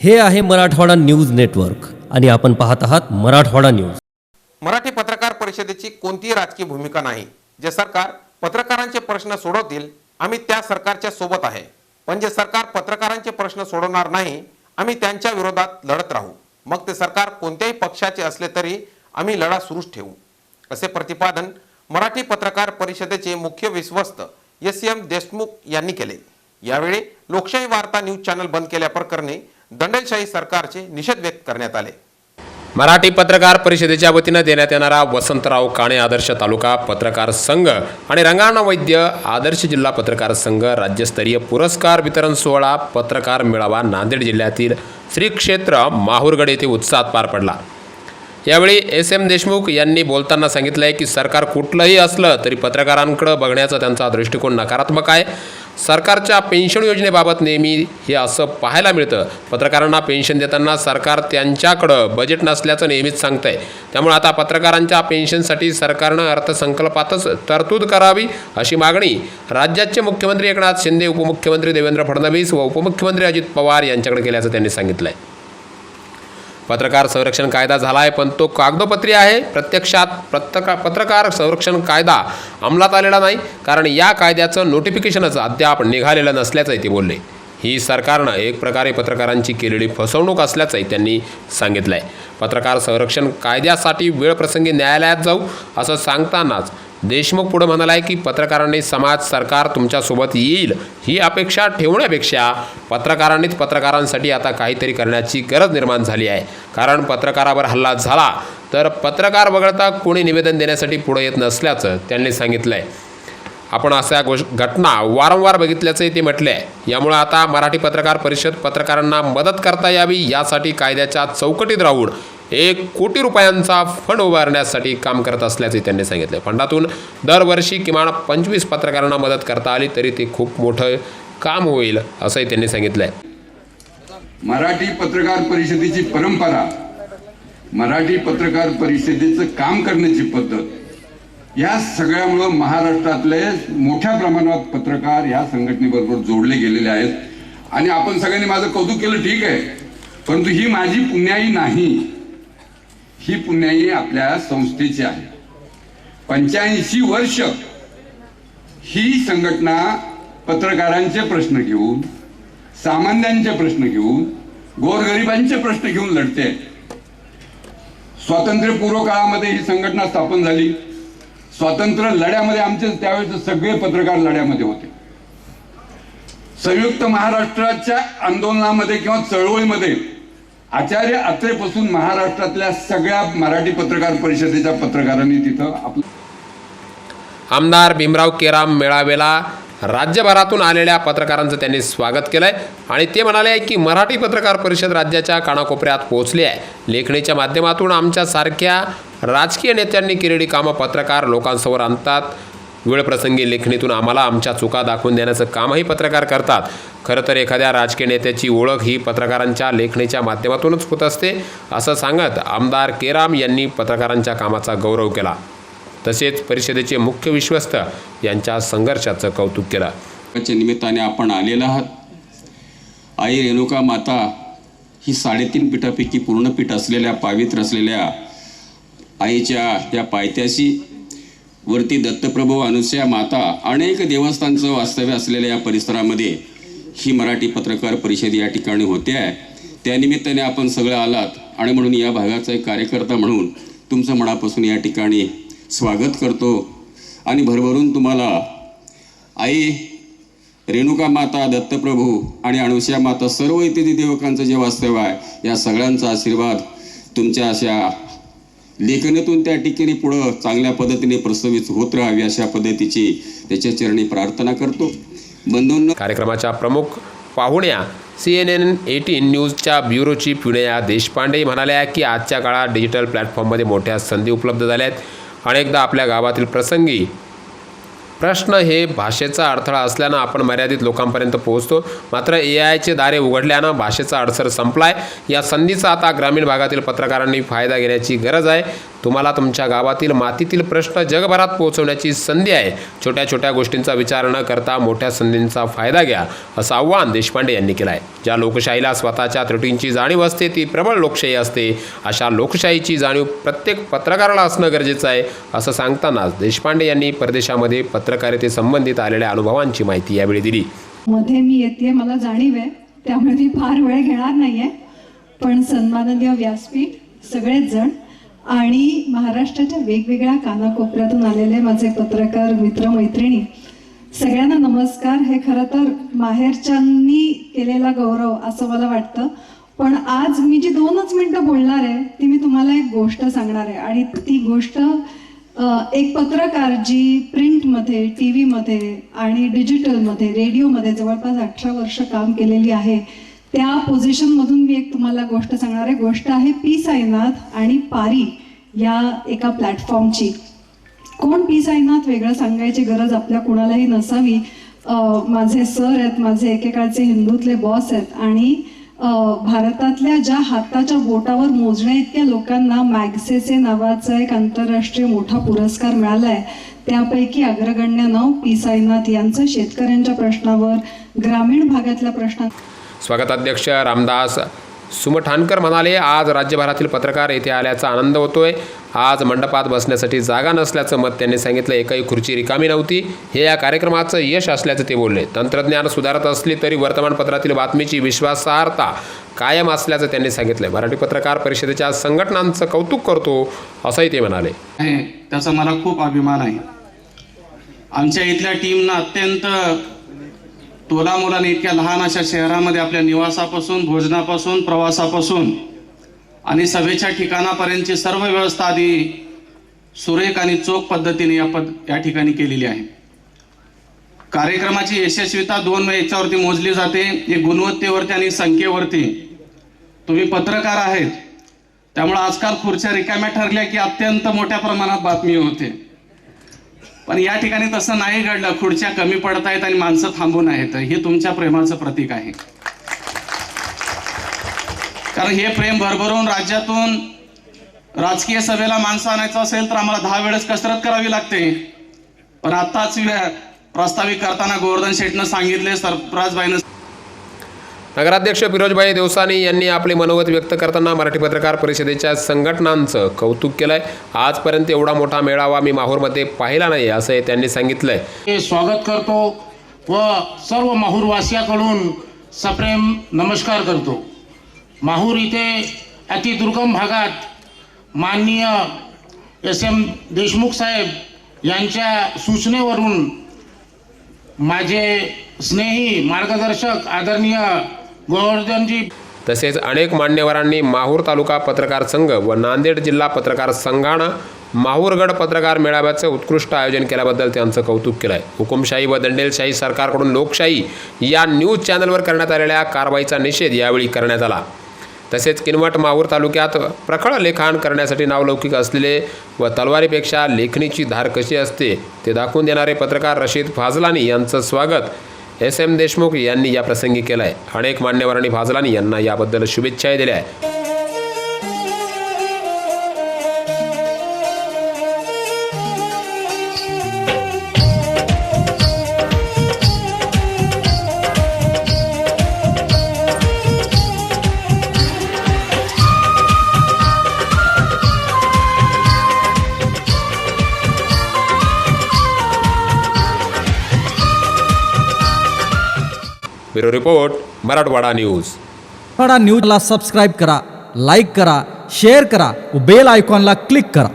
हे आहे Marathwada news network आणि आपण पाहत आहात मराठवाडा न्यूज. मराठी पत्रकार परिषदेची कोणतीही राजकीय भूमिका नाही. जे सरकार पत्रकारांचे प्रश्न सोडवतील आम्ही त्या सरकारच्या सोबत आहे. पण जे सरकार पत्रकारांचे प्रश्न सोडवणार नाही आम्ही त्यांच्या विरोधात लढत राहू. मग ते सरकार कोणत्याही पक्षाचे असले तरी आम्ही लढा सुरूच ठेवू. असे प्रतिपादन मराठी पत्रकार परिषदेचे मुख्य विश्वस्त एस. एम. देशमुख यांनी केले. यावेळी लोकशाही वार्ता न्यूज चॅनल बंद केल्याप्रकरणी दंडेलशाही सरकारचे निषेध व्यक्त करण्यात आले. मराठी पत्रकार परिषदेच्या वतीनं देण्यात येणारा वसंतराव काणे आदर्श तालुका पत्रकार संघ आणि रंगाणा वैद्य आदर्श जिल्हा पत्रकार संघ राज्यस्तरीय पुरस्कार वितरण सोहळा पत्रकार मेळावा नांदेड जिल्ह्यातील श्री क्षेत्र माहूरगड येथे उत्साहात पार पडला. यावेळी एस एम देशमुख यांनी बोलताना सांगितलं आहे की सरकार कुठलंही असलं तरी पत्रकारांकडं बघण्याचा त्यांचा दृष्टिकोन नकारात्मक आहे. सरकारच्या पेन्शन योजनेबाबत नेहमी हे असं पाहायला मिळतं. पत्रकारांना पेन्शन देताना सरकार त्यांच्याकडं बजेट नसल्याचं नेहमीच सांगतंय. त्यामुळे आता पत्रकारांच्या पेन्शनसाठी सरकारनं अर्थसंकल्पातच तरतूद करावी अशी मागणी राज्याचे मुख्यमंत्री एकनाथ शिंदे उपमुख्यमंत्री देवेंद्र फडणवीस व उपमुख्यमंत्री अजित पवार यांच्याकडे केल्याचं त्यांनी सांगितलं आहे पत्रकार संरक्षण कायदा झाला आहे पण तो कागदोपत्री आहे. प्रत्यक्षात पत्रकार पत्रकार संरक्षण कायदा अंमलात आलेला नाही. कारण या कायद्याचं नोटिफिकेशनच अद्याप निघालेलं नसल्याचंही ते बोलले. ही सरकारनं एक प्रकारे पत्रकारांची केलेली फसवणूक असल्याचंही त्यांनी सांगितलं आहे पत्रकार संरक्षण कायद्यासाठी वेळप्रसंगी न्यायालयात जाऊ असं सांगतानाच देशमुख पुढे म्हणाला आहे की पत्रकारांनी समाज सरकार तुमच्यासोबत येईल ही अपेक्षा ठेवण्यापेक्षा पत्रकारांनीच पत्रकारांसाठी आता काहीतरी करण्याची गरज निर्माण झाली आहे. कारण पत्रकारावर हल्ला झाला तर पत्रकार वगळता कोणी निवेदन देण्यासाठी पुढे येत नसल्याचं त्यांनी सांगितलं आहे आपण अशा गोष्ट घटना वारंवार बघितल्याचंही ते म्हटले आहे यामुळे आता मराठी पत्रकार परिषद पत्रकारांना मदत करता यावी यासाठी कायद्याच्या चौकटीत राहून एक कोटी रुपयांचा फंड उभारण्यासाठी काम करत असल्याचे त्यांनी सांगितले. फंडातून दरवर्षी किमान पंचवीस पत्रकारांना मदत करता आली तरी ते खूप मोठं काम होईल असंही त्यांनी सांगितलं आहे मराठी पत्रकार परिषदेची परंपरा मराठी पत्रकार परिषदेचं काम करण्याची पद्धत या सगळ्यामुळं महाराष्ट्रातले मोठ्या प्रमाणात पत्रकार या संघटनेबरोबर जोडले गेलेले आहेत. आणि आपण सगळ्यांनी माझं कौतुक केलं ठीक आहे. परंतु ही माझी पुण्याई नाही. ही पुण्याई आपल्या संस्थेची आहे. पंच्याऐंशी वर्ष ही संघटना पत्रकारांचे प्रश्न घेऊन सामान्यांचे प्रश्न घेऊन गोरगरिबांचे प्रश्न घेऊन लढते. स्वातंत्र्यपूर्व काळामध्ये ही संघटना स्थापन झाली. स्वातंत्र्य लढ्यामध्ये आमचे त्यावेळेस सगळे पत्रकार लढ्यामध्ये होते. संयुक्त महाराष्ट्राच्या आंदोलनामध्ये किंवा चळवळीमध्ये आचार्य अत्रेपासून महाराष्ट्रातल्या सगळ्या मराठी पत्रकार परिषदेच्या पत्रकारांनी तिथं आपलं आमदार भीमराव केराम मेळावेला राज्यभरातून आलेल्या पत्रकारांचं त्यांनी स्वागत केलंय. आणि ते म्हणाले की मराठी पत्रकार परिषद राज्याच्या कानाकोपऱ्यात पोहोचली आहे. लेखणीच्या माध्यमातून आमच्यासारख्या राजकीय नेत्यांनी केलेली कामं पत्रकार लोकांसमोर आणतात. वेळप्रसंगी लेखणीतून आम्हाला आमच्या चुका दाखवून देण्याचं कामही पत्रकार करतात. खरं तर एखाद्या राजकीय नेत्याची ओळख ही पत्रकारांच्या लेखणीच्या माध्यमातूनच होत असते असं सांगत आमदार केराम यांनी पत्रकारांच्या कामाचा गौरव केला. तसेच परिषदेचे मुख्य विश्वस्त यांच्या संघर्षाचं कौतुक केलं. निमित्ताने आपण आलेला आहात. आई रेणुका माता ही साडेतीन पीठापैकी पूर्ण पीठ असलेल्या पावित्र असलेल्या आईच्या या पायथ्याशी वरती दत्तप्रभू अनुसया माता अनेक देवस्थानचं वास्तव्य असलेल्या या परिसरामध्ये ही मराठी पत्रकार परिषद या ठिकाणी होते आहे. त्यानिमित्ताने आपण सगळं आलात आणि म्हणून या भागाचा एक कार्यकर्ता म्हणून तुमचं मनापासून या ठिकाणी स्वागत करतो. आणि भरभरून तुम्हाला आई रेणुका माता दत्तप्रभू आणि अणुसया माता सर्व इत्यादी देवकांचं जे वास्तव्य आहे या सगळ्यांचा आशीर्वाद तुमच्या अशा लेखनातून त्या ठिकाणी पुढं चांगल्या पद्धतीने प्रस्तावित होत राहावी अशा पद्धतीची त्याच्या चरणी प्रार्थना करतो. बंधूंनो कार्यक्रमाच्या प्रमुख पाहुण्या सी एन एन एटीन न्यूजच्या ब्युरो चीफ विनया देशपांडे म्हणाल्या की आजच्या काळात डिजिटल प्लॅटफॉर्ममध्ये मोठ्या संधी उपलब्ध झाल्या आहेत. अनेकदा आपल्या गावातील प्रसंगी प्रश्न हे भाषेचा अडथळा असल्यानं आपण मर्यादित लोकांपर्यंत पोहोचतो. मात्र ए आयचे दारे उघडल्यानं भाषेचा अडसर संपलाय. या संधीचा आता ग्रामीण भागातील पत्रकारांनी फायदा घेण्याची गरज आहे. तुम्हाला तुमच्या गावातील मातीतील प्रश्न जगभरात पोहोचवण्याची संधी आहे. छोट्या छोट्या गोष्टींचा विचार न करता मोठ्या संधींचा फायदा घ्या असं आव्हान देशपांडे यांनी केलं आहे ज्या लोकशाहीला स्वतःच्या त्रुटींची जाणीव असते ती प्रबळ लोकशाही असते. अशा लोकशाहीची जाणीव प्रत्येक पत्रकाराला असणं गरजेचं आहे असं सांगतानाच देशपांडे यांनी परदेशामध्ये पत्रकारितेसंबंधित आलेल्या अनुभवांची माहिती यावेळी दिली. मध्ये मी येते मला जाणीव आहे. त्यामुळे मी फार वेळ घेणार नाहीये. पण सन्माननीय व्यासपीठ सगळेच जण आणि महाराष्ट्राच्या वेगवेगळ्या कानाकोपऱ्यातून आलेले माझे पत्रकार मित्र मैत्रिणी सगळ्यांना नमस्कार. हे खरं तर माहेरच्यांनी केलेला गौरव असं मला वाटतं. पण आज मी जी दोनच मिनटं बोलणार आहे ती मी तुम्हाला एक गोष्ट सांगणार आहे. आणि ती गोष्ट एक पत्रकार जी प्रिंटमध्ये टी व्हीमध्ये आणि डिजिटलमध्ये रेडिओमध्ये जवळपास अठरा वर्ष काम केलेली आहे त्या पोझिशनमधून मी एक तुम्हाला गोष्ट सांगणार आहे. गोष्ट आहे पी साईनाथ आणि पारी या एका प्लॅटफॉर्मची कोण पी साईनाथ वेगळं सांगायची गरज आपल्या कुणालाही नसावी. माझे सर आहेत माझे एकेकाळचे हिंदूतले बॉस आहेत आणि भारतातल्या ज्या हाताच्या बोटावर मोजण्या इतक्या लोकांना मॅग्सेसे नावाचा एक आंतरराष्ट्रीय मोठा पुरस्कार मिळाला आहे त्यापैकी अग्रगण्य नाव पी साईनाथ यांचं. शेतकऱ्यांच्या प्रश्नावर ग्रामीण भागातल्या प्रश्नात स्वागताध्यक्ष रामदास सुमठाणकर म्हणाले आज राज्यभरातील पत्रकार येथे आल्याचा आनंद होतोय. आज मंडपात बसण्यासाठी जागा नसल्याचं मत त्यांनी सांगितलं. एकही खुर्ची रिकामी नव्हती. हे या कार्यक्रमाचं यश असल्याचं ते बोलले. तंत्रज्ञान सुधारत असली तरी वर्तमानपत्रातील बातमीची विश्वासार्हता कायम असल्याचं त्यांनी सांगितलं. मराठी पत्रकार परिषदेच्या संघटनांचं कौतुक करतो असंही ते म्हणाले. त्याचा मला खूप अभिमान आहे. आमच्या इथल्या टीमनं अत्यंत तोलामोलाने इतक्या लहान अशा शहरामध्ये आपल्या निवासापासून भोजनापासून प्रवासापासून आणि सभेच्या ठिकाणापर्यंतची सर्व व्यवस्था आधी सुरेख आणि चोख पद्धतीने या पद या ठिकाणी केलेली आहे. कार्यक्रमाची यशस्वीता दोन याच्यावरती मोजली जाते. एक गुणवत्तेवरती आणि संख्येवरती. तुम्ही पत्रकार आहेत. त्यामुळे आजकाल खुर्च्या रिकाम्या ठरल्या की अत्यंत मोठ्या प्रमाणात बातमी होते. पण या ठिकाणी तसं नाही घडलं. खुर्च्या कमी पडत आहेत आणि माणसं थांबून आहेत. हे तुमच्या प्रेमाचं प्रतीक आहे. कारण हे प्रेम भरभरून राज्यातून राजकीय सभेला माणसं आणायचं असेल तर आम्हाला दहा वेळेस कसरत करावी लागते. पण आताच प्रस्तावित करताना गोवर्धन शेठनं सांगितले सरफराजबाईनं नगराध्यक्ष फिरोजभाई देवसानी यांनी आपले मनोगत व्यक्त करताना मराठी पत्रकार परिषदेच्या संघटनांचं कौतुक केलंय. आजपर्यंत एवढा मोठा मेळावा मी माहूरमध्ये पाहिला नाही असं त्यांनी सांगितलंय. हे स्वागत करतो व सर्व माहूरवासियाकडून सप्रेम नमस्कार करतो. माहूर इथे अतिदुर्गम भागात माननीय एस एम देशमुख साहेब यांच्या सूचनेवरून माझे स्नेही मार्गदर्शक आदरणीय गोवर्धनजी. तसेच अनेक मान्यवरांनी माहूर तालुका पत्रकार संघ व नांदेड जिल्हा पत्रकार संघानं माहूरगड पत्रकार मेळाव्याचं उत्कृष्ट आयोजन केल्याबद्दल त्यांचं कौतुक केलं आहे हुकुमशाही व दंडेलशाही सरकारकडून लोकशाही या न्यूज चॅनलवर करण्यात आलेल्या कारवाईचा निषेध यावेळी करण्यात आला. तसेच किनवट माहूर तालुक्यात प्रखळ लेखाण करण्यासाठी नावलौकिक असलेले व तलवारीपेक्षा लेखणीची धार कशी असते ते दाखवून देणारे पत्रकार रशीद फाजलानी यांचं स्वागत एस एम देशमुख यांनी या प्रसंगी केलं आहे अनेक मान्यवरांनी फाजलानी यांना याबद्दल शुभेच्छाही दिल्या आहे bureau report Marathwada news. Marathwada न्यूजला सबस्क्राईब करा लाईक करा शेअर करा व बेल आयकॉनला क्लिक करा.